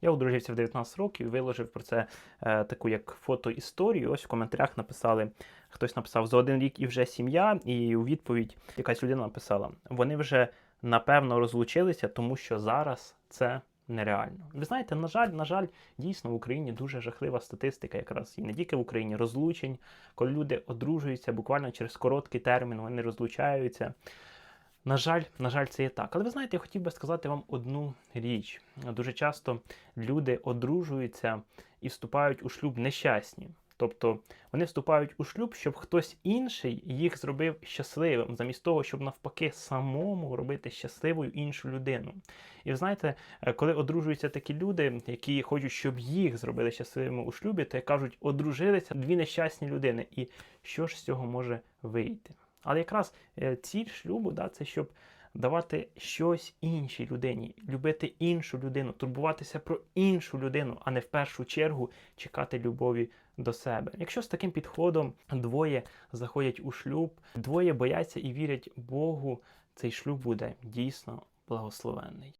Я одружився в 19 років і виложив про це е, таку як фотоісторію. Ось в коментарях написали, хтось написав за один рік і вже сім'я, і у відповідь якась людина написала: вони вже напевно розлучилися, тому що зараз це нереально. Ви знаєте, на жаль, на жаль, дійсно в Україні дуже жахлива статистика, якраз і не тільки в Україні розлучень, коли люди одружуються буквально через короткий термін, вони розлучаються. На жаль, на жаль, це є так. Але ви знаєте, я хотів би сказати вам одну річ. Дуже часто люди одружуються і вступають у шлюб нещасні. Тобто вони вступають у шлюб, щоб хтось інший їх зробив щасливим, замість того, щоб навпаки самому робити щасливою іншу людину. І ви знаєте, е, коли одружуються такі люди, які хочуть, щоб їх зробили щасливими у шлюбі, то як кажуть, одружилися дві нещасні людини. І що ж з цього може вийти? Але якраз е, ціль шлюбу, да, це щоб давати щось іншій людині, любити іншу людину, турбуватися про іншу людину, а не в першу чергу чекати любові до себе. Якщо з таким підходом двоє заходять у шлюб, двоє бояться і вірять Богу, цей шлюб буде дійсно благословенний.